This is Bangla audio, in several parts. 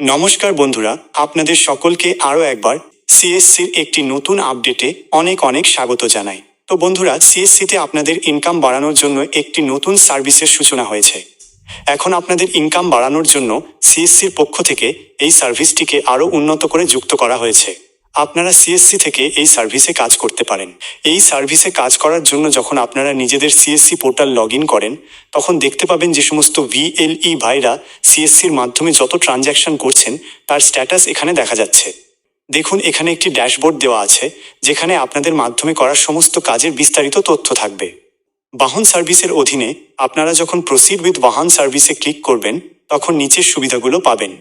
নমস্কার বন্ধুরা, আপনাদের সকলকে আরও একবার সিএসসির একটি নতুন আপডেটে অনেক অনেক স্বাগত জানাই। তো বন্ধুরা, সিএসসিতে আপনাদের ইনকাম বাড়ানোর জন্য একটি নতুন সার্ভিসের সূচনা হয়েছে। এখন আপনাদের ইনকাম বাড়ানোর জন্য সিএসসির পক্ষ থেকে এই সার্ভিসটিকে আরও উন্নত করে যুক্ত করা হয়েছে। আপনারা সিএসসি থেকে এই সার্ভিসে কাজ করতে পারেন। এই সার্ভিসে কাজ করার জন্য যখন আপনারা নিজেদের সিএসসি পোর্টাল লগ করেন, তখন দেখতে পাবেন যে সমস্ত ভিএলই ভাইরা সিএসসির মাধ্যমে যত ট্রানজ্যাকশন করছেন, তার স্ট্যাটাস এখানে দেখা যাচ্ছে। দেখুন, এখানে একটি ড্যাশবোর্ড দেওয়া আছে, যেখানে আপনাদের মাধ্যমে করা সমস্ত কাজের বিস্তারিত তথ্য থাকবে। বাহন সার্ভিসের অধীনে আপনারা যখন প্রসিড উইথ বাহন সার্ভিসে ক্লিক করবেন, তখন নিচের সুবিধাগুলো পাবেন।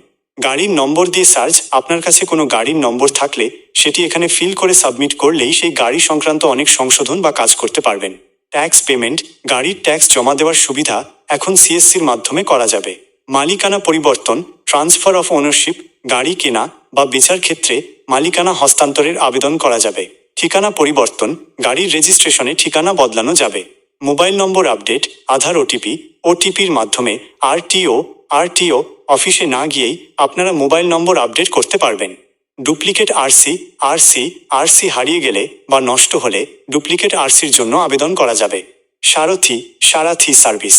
গাড়ির নম্বর দিয়ে সার্চ, আপনার কাছে কোনো গাড়ির নম্বর থাকলে সেটি এখানে ফিল করে সাবমিট করলেই সেই গাড়ি সংক্রান্ত অনেক সংশোধন বা কাজ করতে পারবেন। ট্যাক্স পেমেন্ট, গাড়ির ট্যাক্স জমা দেওয়ার সুবিধা এখন সিএসসির মাধ্যমে করা যাবে। মালিকানা পরিবর্তন, ট্রান্সফার অফ ওনারশিপ, গাড়ি কেনা বা বেচার ক্ষেত্রে মালিকানা হস্তান্তরের আবেদন করা যাবে। ঠিকানা পরিবর্তন, গাড়ির রেজিস্ট্রেশনে ঠিকানা বদলানো যাবে। Mobile number update, Aadhaar OTP, ওটিপির মাধ্যমে আরটিও আরটিও অফিসে না গিয়েই আপনারা মোবাইল নম্বর আপডেট করতে পারবেন। ডুপ্লিকেট আরসি আরসি আরসি হারিয়ে গেলে বা নষ্ট হলে ডুপ্লিকেট আরসির জন্য আবেদন করা যাবে। সারথি, সারাথি সার্ভিস।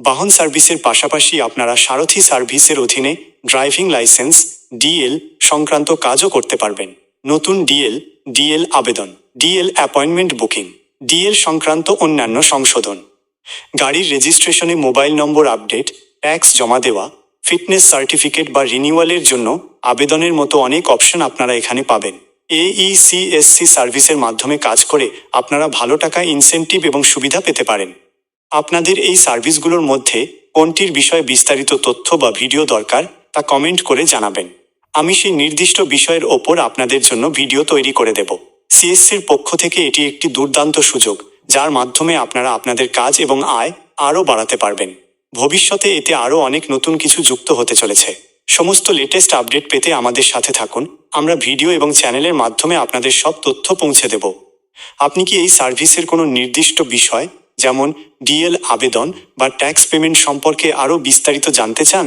বাহন সার্ভিসের পাশাপাশি আপনারা সারথি সার্ভিসের অধীনে ড্রাইভিং লাইসেন্স, ডিএল সংক্রান্ত কাজও করতে পারবেন। নতুন ডিএল ডিএল আবেদন, ডিএল অ্যাপয়েন্টমেন্ট বুকিং, ডিএল সংক্রান্ত অন্যান্য সংশোধন। গাড়ির রেজিস্ট্রেশনে মোবাইল নম্বর আপডেট ট্যাক্স জমা দেওয়া, ফিটনেস সার্টিফিকেট বা রিনিউয়ালের জন্য আবেদনের মতো অনেক অপশন আপনারা এখানে পাবেন। E এইইসিএসসি সার্ভিসের মাধ্যমে কাজ করে আপনারা ভালো টাকা ইনসেনটিভ এবং সুবিধা পেতে পারেন। আপনাদের এই সার্ভিসগুলোর মধ্যে কোনটির বিষয়ে বিস্তারিত তথ্য বা ভিডিও দরকার তা কমেন্ট করে জানাবেন। আমি সেই নির্দিষ্ট বিষয়ের ওপর আপনাদের জন্য ভিডিও তৈরি করে দেব। সিএসসির পক্ষ থেকে এটি একটি দুর্দান্ত সুযোগ, যার মাধ্যমে আপনারা আপনাদের কাজ এবং আয় আরও বাড়াতে পারবেন। ভবিষ্যতে এতে আরও অনেক নতুন কিছু যুক্ত হতে চলেছে। সমস্ত লেটেস্ট আপডেট পেতে আমাদের সাথে থাকুন। আমরা ভিডিও এবং চ্যানেলের মাধ্যমে আপনাদের সব তথ্য পৌঁছে দেব। আপনি কি এই সার্ভিসের কোনো নির্দিষ্ট বিষয়, যেমন ডিএল আবেদন বা ট্যাক্স পেমেন্ট সম্পর্কে আরও বিস্তারিত জানতে চান?